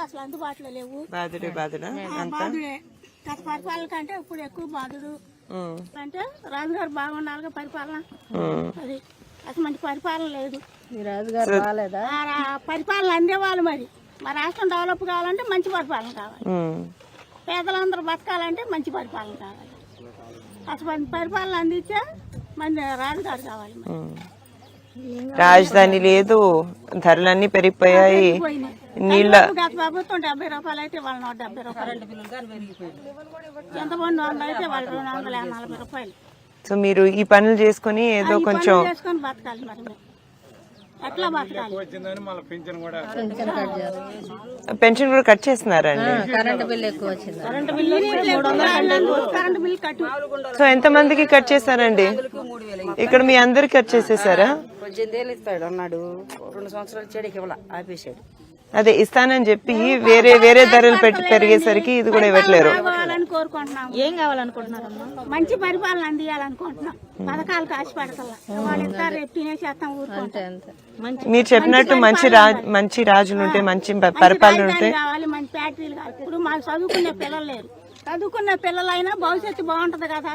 అసలు అందుబాటులో లేవు. బాధుడే బాధుడా? అంతా? బాధుడే. గత పరిపాలన కంటే ఇప్పుడు ఎక్కువ బాధుడు. అంటే రాజుగారు బాగుండాలిగా పరిపాలన. అది అసలు మంచి పరిపాలన లేదు. రాజుగారు పరిపాలన అందేవాళ్ళు మరి. మా రాష్ట్రం డెవలప్ కావాలంటే మంచి పరిపాలన కావాలి. పేదలందరూ బతకాలంటే మంచి పరిపాలన కావాలి. అసలు పరిపాలన అందించే మంది రాజుగారు కావాలి. రాజధాని లేదు. ధరలన్నీ పెరిగిపోయాయి. నీళ్ళ గత ప్రభుత్వం డెబ్బై రూపాయలు అయితే వాళ్ళు నూట డెబ్బై రూపాయలు. ఎంతమంది వందలు అయితే వాళ్ళు రెండు వందల నలభై రూపాయలు. సో మీరు ఈ పనులు చేసుకుని ఏదో కొంచెం చేసుకొని బతకాలి మరి మేము. ఎట్లా బతకాలి? పెన్షన్ కూడా కట్ చేస్తున్నారండి కరెంటు బిల్లు ఎక్కువ వచ్చింది. కరెంటు బిల్లు మూడు వందలు కరెంటు బిల్లు కట్టు. సో ఎంత మందికి కట్ చేశారండి? ఇక్కడ మీ అందరికి కట్ చేసేసారా? పద్దెనిమిది ఇస్తాడు అన్నాడు. రెండు సంవత్సరాలు చెడికి ఇవ్వాల ఆపేసాడు. అదే ఇస్తానని చెప్పి వేరే వేరే ధరలు పెట్టి పెరిగేసరికి ఇది కూడా ఇవ్వట్లేరు. కావాలని కోరుకుంటున్నాం ఏం కావాలనుకుంటున్నారమ్మా? మంచి పరిపాలన అందియాలనుకుంటున్నాం. మీరు చెప్పినట్టు మంచి రాజు మంచి రాజులు ఉంటే మంచి పరిపాలన ఉంటే. మంచి ఫ్యాక్టరీలు కావాలి. ఇప్పుడు మాకు చదువుకునే పిల్లలు లేరు. చదువుకునే పిల్లలైనా భవిష్యత్తు బాగుంటది కదా.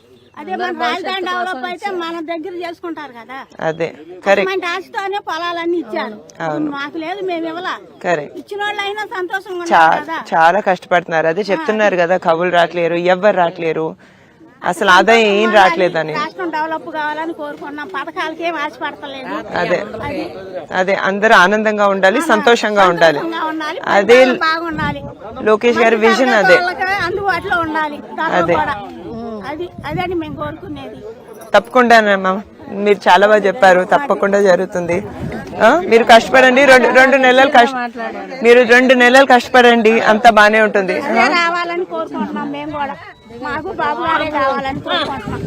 అదే మన రాజధాని డెవలప్ అయితే మన దగ్గర చేసుకుంటారు కదా. అదే కరెక్ట్ ఆశతోనే పొలాలన్నీ ఇచ్చారు. మాకు లేదు మేము ఇవ్వలా. ఇచ్చిన వాళ్ళు అయినా సంతోషంగా చాలా కష్టపడుతున్నారు. అదే చెప్తున్నారు కదా కబులు రావట్లేరు ఎవ్వరు రావట్లేరు అసలు ఆదాయం ఏం రావట్లేదని రాష్ట్రం డెవలప్ కావాలని కోరుకున్నాం. పథకాలకి ఏం ఆశపడతలేదు. అదే అదే అందరూ ఆనందంగా ఉండాలి సంతోషంగా ఉండాలి. అదే లోకేష్ గారి విజన్ అదే. అందుబాటులో ఉండాలి. కూడా. అది అదని మేము కోరుకునేది. తప్పకుండానమ్మా మీరు చాలా బాగా చెప్పారు. తప్పకుండా జరుగుతుంది. ఆ, మీరు కష్టపడండి. రెండు రెండు నెలలు కష్ట మీరు రెండు నెలలు కష్టపడండి. అంతా బానే ఉంటుంది. అదే రావాలని కోరుకుంటున్నాం మేము కూడా. మాకు బాబు గారే కావాలని కోరుకుంటున్నాం.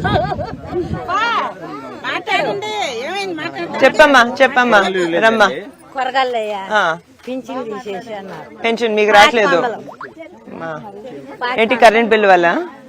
చెప్పమ్మా చెప్పమ్మా. రమ్మా. కొరగాలయ్యా అన్నారు. పెన్షన్ మీకు రావట్లేదు ఆ. ఏంటి కరెంట్ బిల్ వల్ల?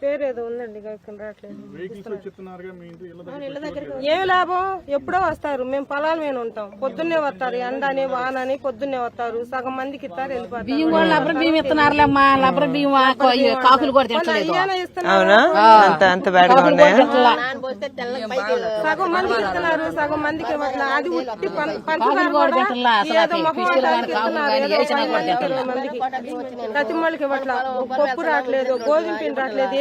పేరు ఏదో ఉందండి ఇక్కడ రావట్లేదు. ఏమి లాభం? ఎప్పుడో వస్తారు మేము పొలాల మీద ఉంటాం. పొద్దున్నే వస్తారు ఎండని వానని పొద్దున్నే వస్తారు. సగం మందికి ఇస్తారు సగం మందికి ఇస్తున్నారు సగం మందికి అది ఉట్టి పం- పంచదార మందికి, మందికి కతిమ్మలకి ఇవ్వట్లా. పప్పు రావట్లేదు గోధుమ పిండి రావట్లేదు.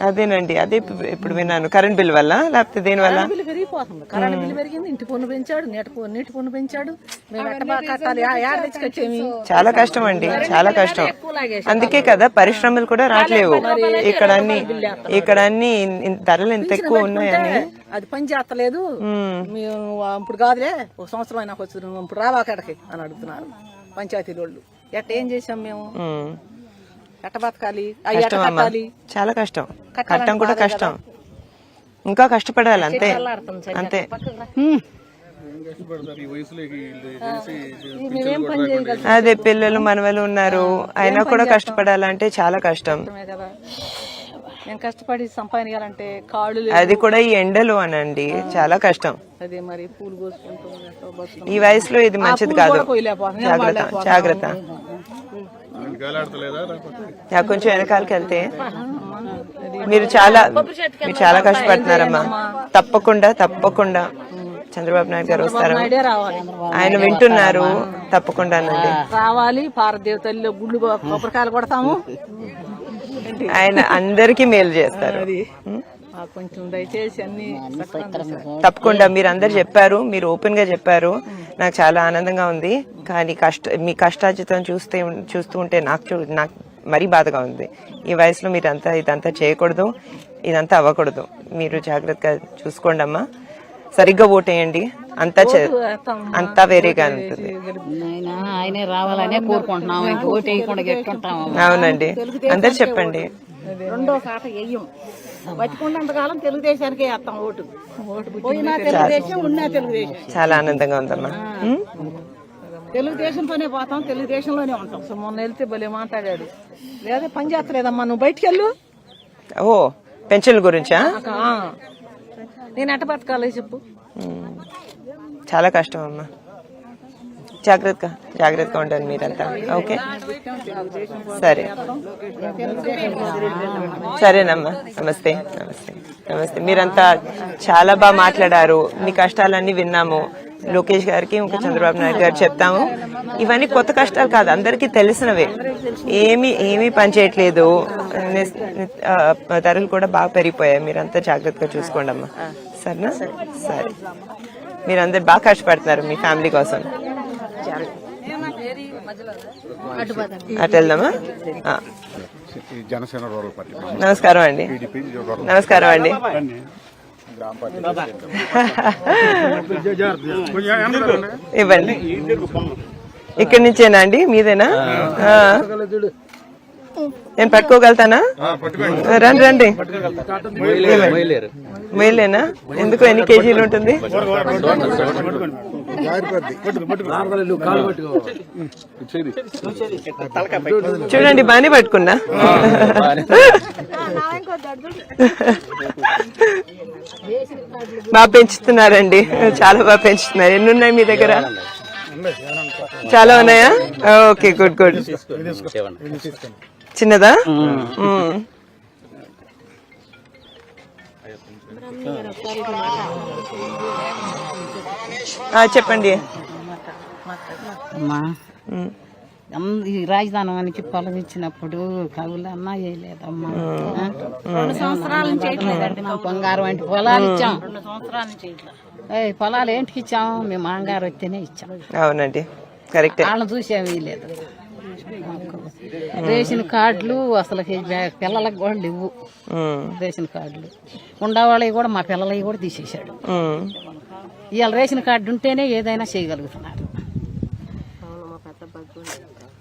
అదేనండి అదే ఇప్పు- ఇప్పుడు విన్నాను. కరెంట్ బిల్ వల్ల లేకపోతే దేని వల్ల? బిల్లు పెరిగిపోతుంది. కరెంట్ బిల్లు పెరిగింది ఇంటి పన్ను పెంచాడు నీటి పన్ను నీటి పన్ను పెంచాడు. మేము ఎట్ట బాగా కట్టాలి ఆ ఏడ తెచ్చి కట్టేమి చాలా కష్టం అండి చాలా కష్టం. అందుకే కదా పరిశ్రమలు కూడా రావట్లేవు. ఇక్కడ అన్ని ఇక్కడ అన్ని ధరలు ఎంత ఎక్కువ ఉన్నాయని. అది పని చేస్తలేదు. మేము. ఇప్పుడు కాదులే ఒక సంవత్సరం అయినా వచ్చి ఇప్పుడు రావా అక్కడికి అని అడుగుతున్నారు. పంచాయతీ వాళ్ళు ఎట్ట ఏం చేసాం మేము. ఎట్ట బతకాలి అవి ఎట్ట కష్టం అమ్మా. కట్టాలి. చాలా కష్టం. కట్టం కూడా కష్టం. ఇంకా కష్టపడాలి అంతే. అంతే. అదే పిల్లలు మనవలు ఉన్నారు. అయినా కూడా కష్టపడాలంటే చాలా కష్టం. మేము కష్టపడి సంపాదించాలంటే కాళ్ళు అది కూడా ఈ ఎండలు అనండి. చాలా కష్టం. అదే మరి పూలు కోసుకుంటాం. ఈ వయసులో ఇది మంచిది కాదు. జాగ్రత్త. జాగ్రత్త. కొంచెం వెనకాలకి వెళ్తే. మీరు చాలా మీరు చాలా కష్టపడుతున్నారమ్మా. తప్పకుండా తప్పకుండా. చంద్రబాబు నాయుడు గారు వస్తారు. ఆయన వింటున్నారు. తప్పకుండానండి రావాలి. పారదేవ తల్లిలో గుళ్ళు కొబ్బరికాయలు కొడతాము. ఆయన అందరికీ మేలు చేస్తారు. తప్పకుండా మీరు అందరు చెప్పారు మీరు ఓపెన్గా చెప్పారు. నాకు చాలా ఆనందంగా ఉంది. కానీ కష్ట మీ కష్టార్జితం చూస్తే చూస్తూ ఉంటే నాకు చూ- నాకు మరీ బాధగా ఉంది. ఈ వయసులో మీరు అంతా ఇదంతా చేయకూడదు. ఇదంతా అవ్వకూడదు. మీరు జాగ్రత్తగా చూసుకోండి అమ్మా సరిగ్గా ఓటేయండి. అంతా అంతా వేరేగా ఉంటుంది. ఆయన రావాలనే కోరుకుంటున్నాం. అవునండి. అందరు చెప్పండి. రెండో బతికున్నంతకాలం తెలుగుదేశానికే వేస్తాం ఓటు. పోయినా తెలుగుదేశం ఉన్నా తెలుగుదేశం. చాలా ఆనందంగా ఉందమ్మా? తెలుగుదేశంతోనే పోతాం తెలుగుదేశంలోనే ఉంటాం. సో మొన్న వెళ్తే భలే మాట్లాడాడు. లేదా పని చేస్తలేదమ్మా నువ్వు బయటికి వెళ్ళు ఓ పెన్షన్ల గురించా. నేను ఎట్ట బతకాలి చెప్పు. చాలా కష్టం అమ్మా. జాగ్రత్తగా జాగ్రత్తగా ఉండండి మీరంతా. ఓకే? సరే. సరేనమ్మా. నమస్తే నమస్తే నమస్తే. మీరంతా చాలా బాగా మాట్లాడారు. మీ కష్టాలన్నీ విన్నాము. లోకేష్ గారికి ఇంకా చంద్రబాబు నాయుడు గారు చెప్తాము. ఇవన్నీ కొత్త కష్టాలు కాదు అందరికీ తెలిసినవే. ఏమి ఏమీ పని చేయట్లేదు. నిస్- ని- ఆ, ధరలు కూడా బాగా పెరిగిపోయాయి. మీరంతా జాగ్రత్తగా చూసుకోండి అమ్మా. సరేనా? సరే. మీరందరు బాగా కష్టపడుతున్నారు మీ ఫ్యామిలీ కోసం. అటు వెళ్దామా? ఆ. ఈ జనసేన రూరల్ పార్టీ. నమస్కారం అండి. నమస్కారం అండి. ఇవ్వండి. ఇక్కడి నుంచేనా అండి? మీదేనా. నేను పట్టుకోగలుగుతానా? రండి రండి. మొయ్యలేనా ఎందుకు ఎన్ని కేజీలు ఉంటుంది? చూడండి బాగానే పట్టుకున్నా. బాగా పెంచుతున్నారండి. చాలా బాగా పెంచుతున్నారు. ఎన్ని ఉన్నాయి మీ దగ్గర? చాలా ఉన్నాయా? Okay good good. చిన్నదా? చెప్పండి. ఈ రాజధానికి పొలం ఇచ్చినప్పుడు కవులు అన్నా వేయలేదమ్మా. రెండు సంవత్సరాల నుంచి వేయట్లేదండి బంగారం వంటి పొలాలు ఇచ్చాం. రెండు సంవత్సరాల నుంచి ఏయ్, పొలాలు ఏంటికి ఇచ్చాం? మేము మాంగారు వస్తేనే ఇచ్చాం. అవునండి. కరెక్టే. వాళ్ళని చూసి ఏమీ లేదు రేషన్ కార్డులు అసలు పిల్లలకు కూడా లేవు. రేషన్ కార్డులు. ఉండేవాళ్ళవి కూడా మా పిల్లలవి కూడా తీసేశాడు. ఇవాళ రేషన్ కార్డు ఉంటేనే ఏదైనా చేయగలుగుతున్నారు.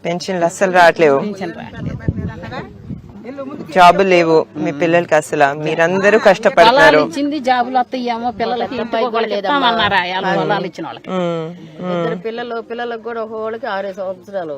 పెన్షన్లు అస్సలు రావట్లేవు. జాబులు లేవు. మీ పిల్లలకి అసలు మీరందరూ ఇచ్చింది జాబులు వస్తాయేమో పిల్లలకి ఇచ్చిన వాళ్ళకి. పిల్లలు పిల్లలకు కూడా ఒకళ్ళకి ఆరు సంవత్సరాలు.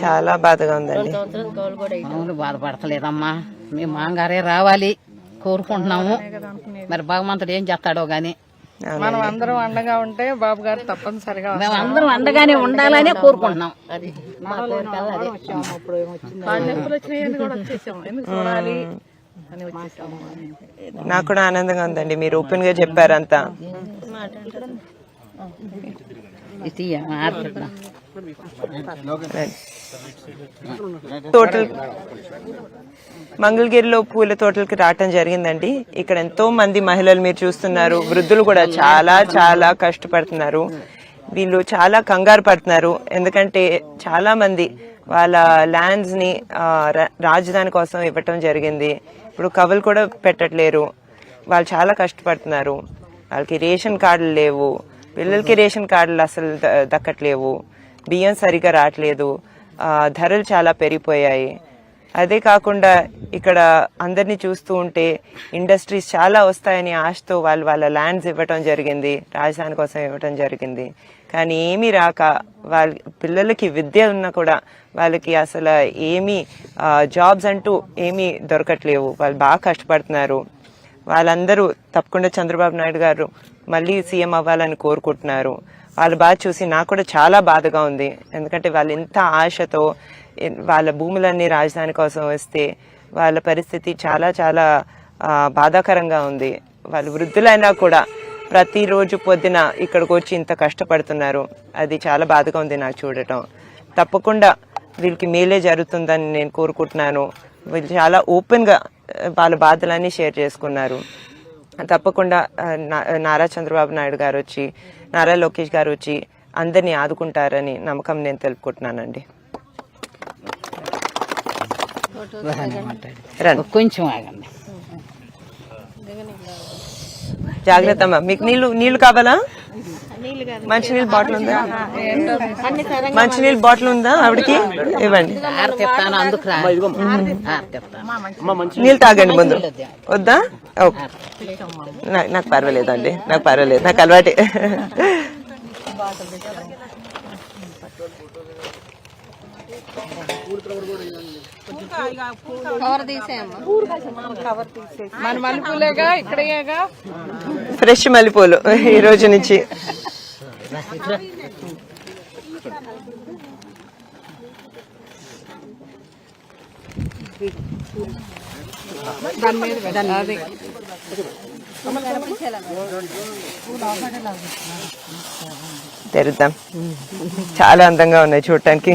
చాలా బాధగా ఉందండి. బాధపడతలేదమ్మా. మేము మాంగారే రావాలి కోరుకుంటున్నాము. మరి భగవంతుడు ఏం చేస్తాడో గాని. మనం అందరం అండగా ఉంటే బాబు గారు తప్పనిసరిగా మేము అందరం అండగానే ఉండాలనే కోరుకుంటున్నాం. అది. మా నాకు కూడా ఆనందంగా ఉందండి. మీరు ఓపెన్గా చెప్పారంతా తోటలు మంగళగిరిలో పూల తోటలకు రావటం జరిగిందండి. ఇక్కడ ఎంతో మంది మహిళలు మీరు చూస్తున్నారు. వృద్ధులు కూడా చాలా చాలా కష్టపడుతున్నారు. వీళ్ళు చాలా కంగారు పడుతున్నారు. ఎందుకంటే చాలా మంది వాళ్ళ ల్యాండ్స్ని రా- రాజధాని కోసం ఇవ్వటం జరిగింది. ఇప్పుడు కవులు కూడా పెట్టట్లేరు. వాళ్ళు చాలా కష్టపడుతున్నారు. వాళ్ళకి రేషన్ కార్డులు లేవు. పిల్లలకి రేషన్ కార్డులు అసలు దక్కట్లేవు. బియ్యం సరిగా రావట్లేదు. ధరలు చాలా పెరిగిపోయాయి. అదే కాకుండా ఇక్కడ అందరినీ చూస్తూ ఉంటే ఇండస్ట్రీస్ చాలా వస్తాయని ఆశతో వాళ్ళు వాళ్ళ ల్యాండ్స్ ఇవ్వటం జరిగింది. రాజధాని కోసం ఇవ్వటం జరిగింది. కానీ ఏమీ రాక వాళ్ళ పిల్లలకి విద్య ఉన్నా కూడా వాళ్ళకి అసలు ఏమీ జాబ్స్ అంటూ ఏమీ దొరకట్లేవు. వాళ్ళు బాగా కష్టపడుతున్నారు. వాళ్ళందరూ తప్పకుండా చంద్రబాబు నాయుడు గారు మళ్ళీ సీఎం అవ్వాలని కోరుకుంటున్నారు. వాళ్ళు బాగా చూసి నాకు కూడా చాలా బాధగా ఉంది. ఎందుకంటే వాళ్ళు ఎంత ఆశతో వాళ్ళ భూములన్నీ రాజధాని కోసం వస్తే వాళ్ళ పరిస్థితి చాలా చాలా బాధాకరంగా ఉంది. వాళ్ళు వృద్ధులైనా కూడా ప్రతిరోజు పొద్దున ఇక్కడికి వచ్చి ఇంత కష్టపడుతున్నారు. అది చాలా బాధగా ఉంది నాకు చూడటం. తప్పకుండా వీళ్ళకి మేలే జరుగుతుందని నేను కోరుకుంటున్నాను. వీళ్ళు చాలా ఓపెన్గా వాళ్ళ బాధలన్నీ షేర్ చేసుకున్నారు. తప్పకుండా నారా చంద్రబాబు నాయుడు గారు వచ్చి నారా లోకేష్ గారు వచ్చి అందరినీ ఆదుకుంటారని నమ్మకం నేను తెలుపుకుంటున్నానండి. రండి. కొంచెం ఆగండి. జాగ్రత్త అమ్మా. మీకు నీళ్ళు నీళ్ళు కావాలా? మంచినీళ్ళ బాటిల్ ఉందా? మంచినీళ్ళ బాటిల్ ఉందా ఆవిడకి? ఇవ్వండి. నీళ్ళు తాగండి ముందు. వద్దా? ఓకే. నాకు పర్వాలేదండి. నాకు పర్వాలేదు. నాకు అలవాటే. మన మలుపులేగా ఇక్కడేగా? ఫ్రెష్ మల్లెపూలు. ఈ రోజు నుంచి. తెరుద్దాం చాలా అందంగా ఉన్నాయి చూడటానికి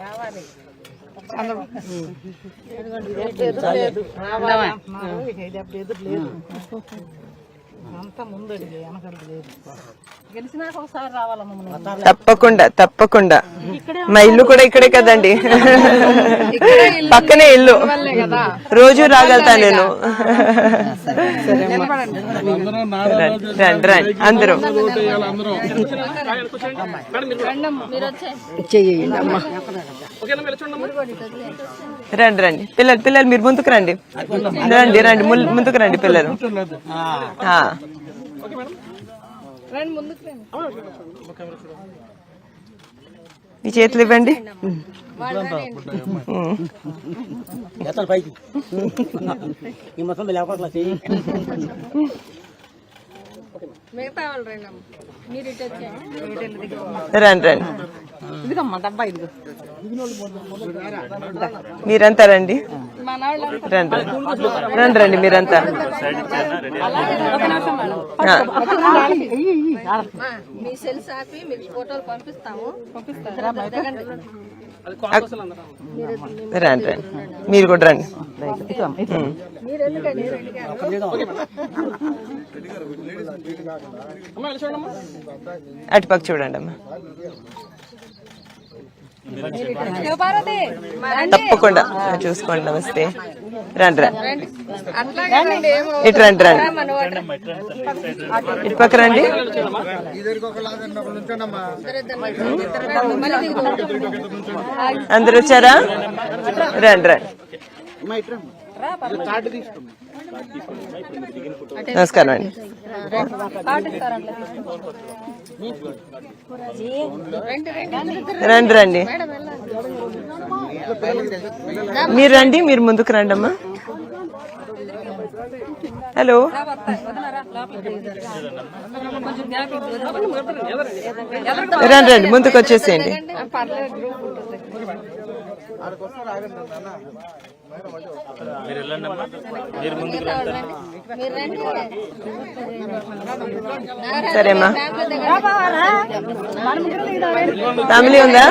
రావాలి. లేదు. లేదు. గెలిచినాక ఒకసారి రావాలమ్మ మనం తప్పకుండా తప్పకుండా. మా ఇల్లు కూడా ఇక్కడే కదండి. పక్కనే ఇల్లు. రోజు రాగలుగుతా నేను. రండి రండి అందరూ. రండి రండి. పిల్లలు పిల్లలు మీరు ముందుకు రండి. రండి రండి. ముందుకు రండి పిల్లలు. మీ చేతులు ఇవ్వండి. ఉమ్. పైకి. ఈ మొత్తం లేకపోతే రండి రండి. ఇదిగమ్మా డబ్బా ఇదిగో మీరంతా రండి. రండి రండి. రండి మీరంతా. మీ సెల్స్ ఆపి మీకు ఫోటోలు పంపిస్తాము. రండి రండి. మీరు కూడా రండి. అటుపక్క చూడండి అమ్మా తప్పకుండా. చూసుకోండి నమస్తే. రండి రండి. ఇటు రండి రండి. ఇటు పక్క రండి. అందరు వచ్చారా? రండి రండి. నమస్కారం అండి. రండి రండి. మీరు రండి మీరు ముందుకు రండి అమ్మా హలో. రండి రండి ముందుకు వచ్చేసేయండి. సరేమ్మా ఫ్యామిలీ ఉందా?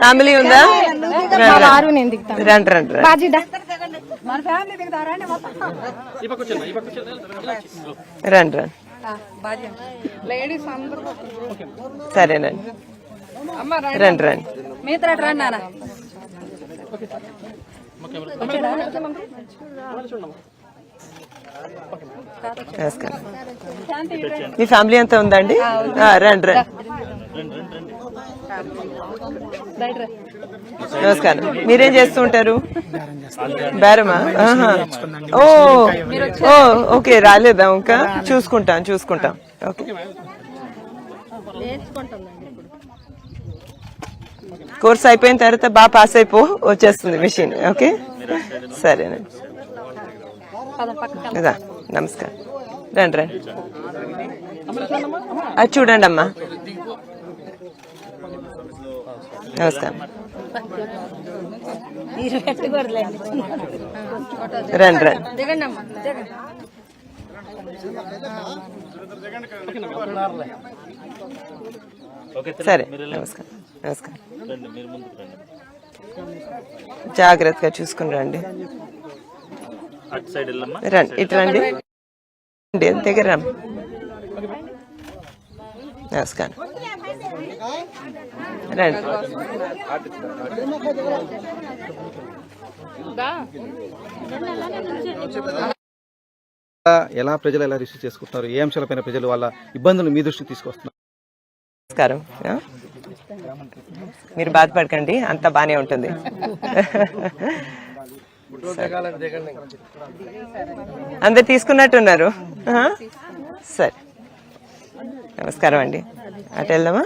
ఫ్యామిలీ ఉందా? రండి రండి. రండి రండి రండి. రండి లేడీస్ అందరూ సరేనండి. రండి. రండి మీతో రండి నాన్న. నమస్కారం. మీ ఫ్యామిలీ అంతా ఉందండి? రండి రండి. నమస్కారం. మీరేం చేస్తూ ఉంటారు? బేరమా. ఓ ఓ ఓకే రాలేదా ఇంకా చూసుకుంటాం చూసుకుంటాం. ఓకే. కోర్స్ అయిపోయిన తర్వాత బాగా పాస్ అయిపో వచ్చేస్తుంది మిషన్ ఓకే? సరేనండి. కదా నమస్కారం. రండి రండి. అది చూడండి అమ్మా నమస్కారం. రండి రండి. సరే నమస్కారం. నమస్కారం. జాగ్రత్తగా చూసుకుని రండి. రండి ఇటు రండి. రండి, దగ్గర రండి. నమస్కారం. రండి. ఎలా ప్రజలు ఎలా రిసీవ్ చేసుకుంటున్నారు? ఏ అంశాలపైన ప్రజలు వాళ్ళ ఇబ్బందులు మీ దృష్టికి తీసుకొస్తున్నారు? నమస్కారం? మీరు బాధపడకండి అంతా బానే ఉంటుంది. అందరు తీసుకున్నట్టున్నారు? సరే. నమస్కారం అండి. అటు వెళ్దామా?